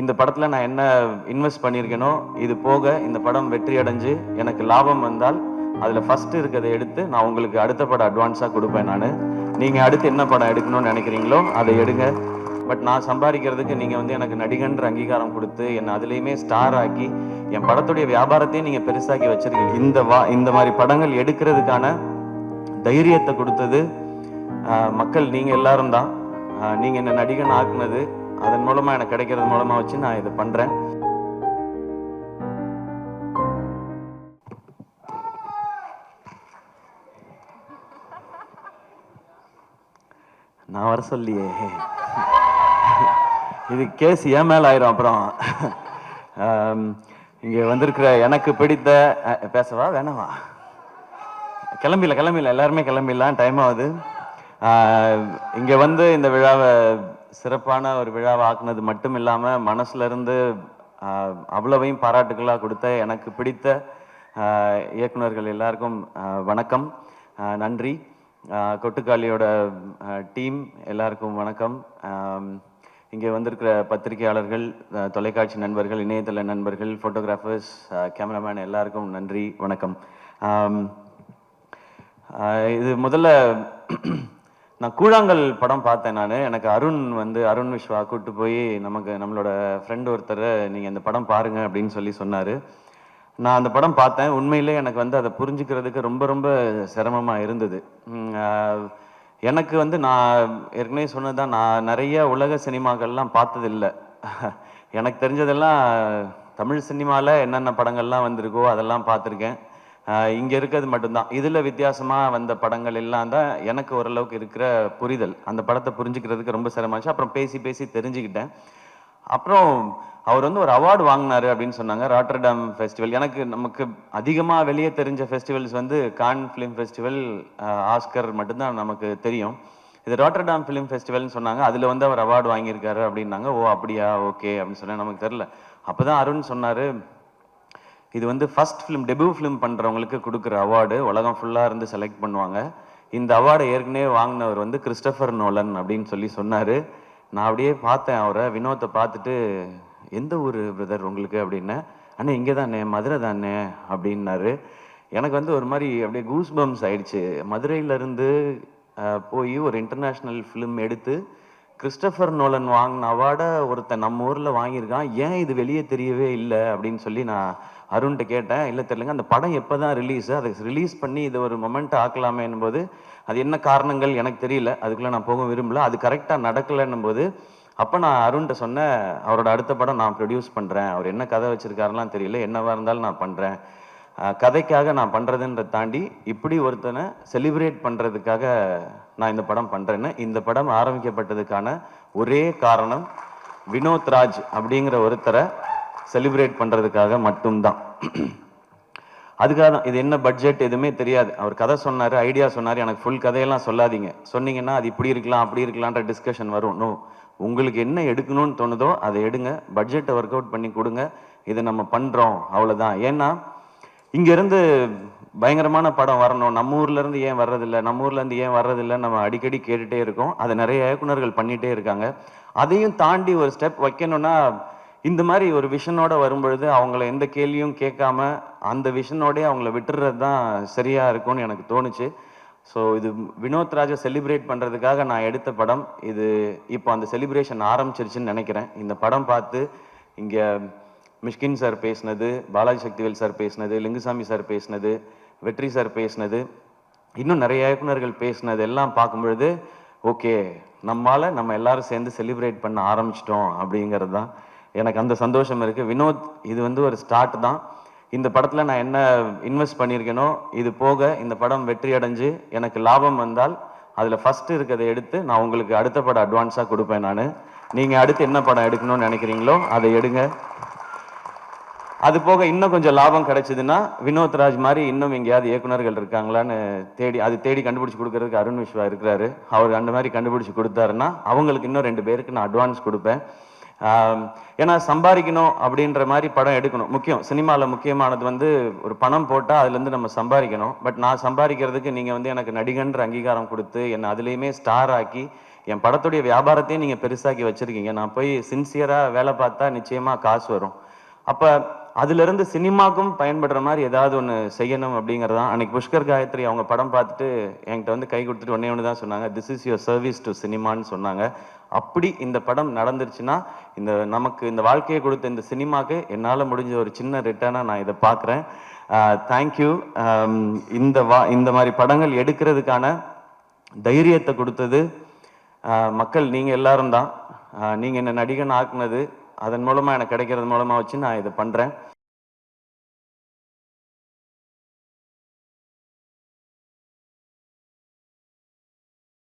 இந்த படத்தில் நான் என்ன இன்வெஸ்ட் பண்ணியிருக்கேனோ இது போக இந்த படம் வெற்றி அடைஞ்சு எனக்கு லாபம் வந்தால் அதில் ஃபஸ்ட்டு இருக்கிறத எடுத்து நான் உங்களுக்கு அடுத்த படம் அட்வான்ஸாக கொடுப்பேன் நான். நீங்கள் அடுத்து என்ன படம் எடுக்கணும்னு நினைக்கிறீங்களோ அதை எடுங்க. பட் நான் சம்பாதிக்கிறதுக்கு நீங்கள் வந்து எனக்கு நடிகன்ற அங்கீகாரம் கொடுத்து என்னை அதுலேயுமே ஸ்டார் ஆக்கி என் படத்துடைய வியாபாரத்தையும் நீங்கள் பெருசாக்கி வச்சிருக்கீங்க. இந்த வா இந்த மாதிரி படங்கள் எடுக்கிறதுக்கான தைரியத்தை கொடுத்தது மக்கள் நீங்கள் எல்லாரும் தான். நீங்கள் என்ன நடிகன் ஆக்குனது அதன் மூலமாக எனக்கு கிடைக்கிறது மூலமாக வச்சு நான் இதை பண்ணுறேன் நான் வர சொல்லியே. இது கேஸ் ஏன் மேல ஆயிரும் அப்புறம். ஆம், இங்க வந்திருக்கிற எனக்கு பிடித்த அஹ், பேசவா வேணாவா? கிளம்பில கிளம்பில எல்லாருமே கிளம்பிடலாம் டைம் ஆகுது. ஆஹ், இங்க வந்து இந்த விழாவை சிறப்பான ஒரு விழாவை ஆக்குனது மட்டும் இல்லாமல் மனசுல இருந்து அவ்வளவையும் பாராட்டுகளாக கொடுத்த எனக்கு பிடித்த இயக்குநர்கள் இயக்குனர்கள் எல்லாருக்கும் வணக்கம். நன்றி. கொட்டுக்காளியோட டீம் எல்லாருக்கும் வணக்கம். இங்கே வந்திருக்கிற பத்திரிகையாளர்கள் தொலைக்காட்சி நண்பர்கள் இணையதள நண்பர்கள் ஃபோட்டோகிராஃபர்ஸ் கேமராமேன் எல்லாருக்கும் நன்றி வணக்கம். இது முதல்ல நான் கூழாங்கல் படம் பார்த்தேன் நான். எனக்கு அருண் வந்து அருண் விஸ்வா கூட்டு போய் நமக்கு நம்மளோட ஃப்ரெண்ட் ஒருத்தர் நீங்கள் இந்த படம் பாருங்க அப்படின்னு சொல்லி சொன்னார். நான் அந்த படம் பார்த்தேன். உண்மையிலே எனக்கு வந்து அதை புரிஞ்சுக்கிறதுக்கு ரொம்ப ரொம்ப சிரமமாக இருந்தது. எனக்கு வந்து நான் ஏற்கனவே சொன்னதுதான் நான் நிறைய உலக சினிமாக்கள்லாம் பார்த்ததில்லை. எனக்கு தெரிஞ்சதெல்லாம் தமிழ் சினிமாவில் என்னென்ன படங்கள்லாம் வந்திருக்கோ அதெல்லாம் பார்த்துருக்கேன். இங்கே இருக்கிறது மட்டும்தான். இதில் வித்தியாசமாக வந்த படங்கள் எல்லாம் தான் எனக்கு ஓரளவுக்கு இருக்கிற புரிதல். அந்த படத்தை புரிஞ்சுக்கிறதுக்கு ரொம்ப சிரமமாச்சு அப்புறம் பேசி பேசி தெரிஞ்சுக்கிட்டேன். அப்புறம் அவர் வந்து ஒரு அவார்டு வாங்கினாரு அப்படின்னு சொன்னாங்க ராட்டர்டாம் ஃபெஸ்டிவல் எனக்கு நமக்கு அதிகமாக வெளியே தெரிஞ்ச ஃபெஸ்டிவல்ஸ் வந்து கான் ஃபிலிம் ஃபெஸ்டிவல் ஆஸ்கர் மட்டும்தான் நமக்கு தெரியும். இது ராட்டர்டாம் ஃபிலிம் ஃபெஸ்டிவல்னு சொன்னாங்க. அதில் வந்து அவர் அவார்டு வாங்கியிருக்காரு அப்படின்னாங்க. ஓ அப்படியா? ஓகே அப்படின்னு சொன்னேன். நமக்கு தெரில அப்போ தான் அருண் சொன்னார் இது வந்து ஃபஸ்ட் ஃபிலிம் டெபியூ ஃபிலிம் பண்ணுறவங்களுக்கு கொடுக்குற அவார்டு உலகம் ஃபுல்லாக இருந்து செலக்ட் பண்ணுவாங்க. இந்த அவார்டை ஏற்கனவே வாங்கினவர் வந்து கிறிஸ்டபர் நோலன் அப்படின்னு சொல்லி சொன்னார். நான் அப்படியே பார்த்தேன் அவரை. வினோத்தை பார்த்துட்டு எந்த ஊர் பிரதர் உங்களுக்கு? அப்படின்னே. அண்ணே இங்கே தானே. மதுரை தானே. அப்படின்னாரு. எனக்கு வந்து ஒரு மாதிரி அப்படியே கூஸ் பம்ஸ் ஆயிடுச்சு. மதுரையிலேருந்து போய் ஒரு இன்டர்நேஷ்னல் ஃபிலிம் எடுத்து கிறிஸ்டபர் நோலன் வாங்கின அவார்டை ஒருத்தன் நம்ம ஊரில் வாங்கியிருக்கான். ஏன் இது வெளியே தெரியவே இல்லை அப்படின்னு சொல்லி நான் அருண்கிட்ட கேட்டேன். இல்லை தெரியலங்க அந்த படம் எப்போ தான் ரிலீஸ் அதை ரிலீஸ் பண்ணி இதை ஒரு மொமெண்ட் ஆக்கலாமேன்னும் போது அது என்ன காரணங்கள் எனக்கு தெரியல. அதுக்குள்ளே நான் போக விரும்பல. அது கரெக்டாக நடக்கலைன்னும் போது அப்போ நான் அருண்கிட்ட சொன்னேன். அவரோட அடுத்த படம் நான் ப்ரொடியூஸ் பண்ணுறேன் அவர் என்ன கதை வச்சுருக்காருலாம் தெரியல. என்னவாக இருந்தாலும் நான் பண்ணுறேன் கதைக்காக நான் பண்ணுறதுன்ற தாண்டி இப்படி ஒருத்தனை செலிப்ரேட் பண்ணுறதுக்காக நான் இந்த படம் பண்ணுறேன்னு இந்த படம் ஆரம்பிக்கப்பட்டதுக்கான ஒரே காரணம் வினோத் ராஜ் அப்படிங்கிற ஒருத்தரை செலிப்ரேட் பண்ணுறதுக்காக மட்டும்தான். அதுக்காக தான் இது என்ன பட்ஜெட் எதுவுமே தெரியாது. அவர் கதை சொன்னார் ஐடியா சொன்னார் எனக்கு ஃபுல் கதையெல்லாம் சொல்லாதீங்க. சொன்னீங்கன்னா அது இப்படி இருக்கலாம் அப்படி இருக்கலான்ற டிஸ்கஷன் வரும். நோ உங்களுக்கு என்ன எடுக்கணும்னு தோணுதோ அதை எடுங்க. பட்ஜெட்டை ஒர்க் அவுட் பண்ணி கொடுங்க. இதை நம்ம பண்ணுறோம் அவ்வளோதான் ஏன்னா இங்கேருந்து பயங்கரமான படம் வரணும். நம்ம ஊர்லேருந்து ஏன் வர்றதில்லை? நம்ம ஊர்லேருந்து ஏன் வர்றதில்லை? நம்ம அடிக்கடி கேட்டுகிட்டே இருக்கோம். அதை நிறைய இயக்குனர்கள் பண்ணிகிட்டே இருக்காங்க. அதையும் தாண்டி ஒரு ஸ்டெப் வைக்கணும்னா இந்த மாதிரி ஒரு விஷனோட வரும்பொழுது அவங்கள எந்த கேள்வியும் கேட்காம அந்த விஷனோடய அவங்கள விட்டுறது தான் சரியாக இருக்கும்னு எனக்கு தோணுச்சு. ஸோ இது வினோத் ராஜா செலிப்ரேட் பண்ணுறதுக்காக நான் எடுத்த படம். இது இப்போ அந்த செலிப்ரேஷன் ஆரம்பிச்சிருச்சுன்னு நினைக்கிறேன். இந்த படம் பார்த்து இங்கே மிஷ்கின் சார் பேசினது பாலாஜி சக்திவேல் சார் பேசினது லிங்குசாமி சார் பேசினது வெற்றி சார் பேசினது இன்னும் நிறைய இயக்குனர்கள் பேசினது எல்லாம் பார்க்கும்பொழுது ஓகே நம்மால் நம்ம எல்லாரும் சேர்ந்து செலிப்ரேட் பண்ண ஆரம்பிச்சிட்டோம் அப்படிங்கிறது தான் எனக்கு அந்த சந்தோஷம் இருக்குது வினோத் இது வந்து ஒரு ஸ்டார்ட் தான். இந்த படத்தில் நான் என்ன இன்வெஸ்ட் பண்ணியிருக்கேனோ இது போக இந்த படம் வெற்றி அடைஞ்சு எனக்கு லாபம் வந்தால் அதில் ஃபஸ்ட்டு இருக்கிறத எடுத்து நான் உங்களுக்கு அடுத்த படம் அட்வான்ஸாக கொடுப்பேன் நான். நீங்கள் அடுத்து என்ன படம் எடுக்கணும்னு நினைக்கிறீங்களோ அதை எடுங்க. அது போக இன்னும் கொஞ்சம் லாபம் கிடைச்சதுன்னா வினோத் ராஜ் மாதிரி இன்னும் எங்கேயாவது இயக்குனர்கள் இருக்காங்களான்னு தேடி அது தேடி கண்டுபிடிச்சு கொடுக்கறதுக்கு அருண் விஸ்வா இருக்கிறாரு. அவர் அந்த மாதிரி கண்டுபிடிச்சு கொடுத்தாருன்னா அவங்களுக்கு இன்னும் ரெண்டு பேருக்கு நான் அட்வான்ஸ் கொடுப்பேன். ஏன்னா சம்பாதிக்கணும் அப்படின்ற மாதிரி படம் எடுக்கணும். முக்கியம் சினிமாவில் முக்கியமானது வந்து ஒரு பணம் போட்டால் அதுலேருந்து நம்ம சம்பாதிக்கணும். பட் நான் சம்பாதிக்கிறதுக்கு நீங்கள் வந்து எனக்கு நடிகன்ற அங்கீகாரம் கொடுத்து என்னை அதுலேயுமே ஸ்டார் ஆக்கி என் படத்துடைய வியாபாரத்தையும் நீங்கள் பெருசாக்கி வச்சுருக்கீங்க. நான் போய் சின்சியராக வேலை பார்த்தா நிச்சயமாக காசு வரும். அப்போ அதுலேருந்து சினிமாக்கும் பயன்படுற மாதிரி ஏதாவது ஒன்று செய்யணும் அப்படிங்கிறதான். அன்றைக்கி புஷ்கர் காயத்ரி அவங்க படம் பார்த்துட்டு என்கிட்ட வந்து கை கொடுத்துட்டு ஒன்றே ஒன்று தான் சொன்னாங்க. This is your service to சினிமான்னு சொன்னாங்க. அப்படி இந்த படம் நடந்துருச்சுன்னா இந்த நமக்கு இந்த வாழ்க்கையை கொடுத்த இந்த சினிமாவுக்கு என்னால் முடிஞ்ச ஒரு சின்ன ரிட்டர்னாக நான் இதை பார்க்குறேன். தேங்க்யூ இந்த வா இந்த மாதிரி படங்கள் எடுக்கிறதுக்கான தைரியத்தை கொடுத்தது மக்கள் நீங்கள் எல்லாரும் தான். நீங்கள் என்ன நடிகன் ஆக்குனது அதன் மூலமாக எனக்கு கிடைக்கிறது மூலமாக வச்சு நான் இதை பண்ணுறேன்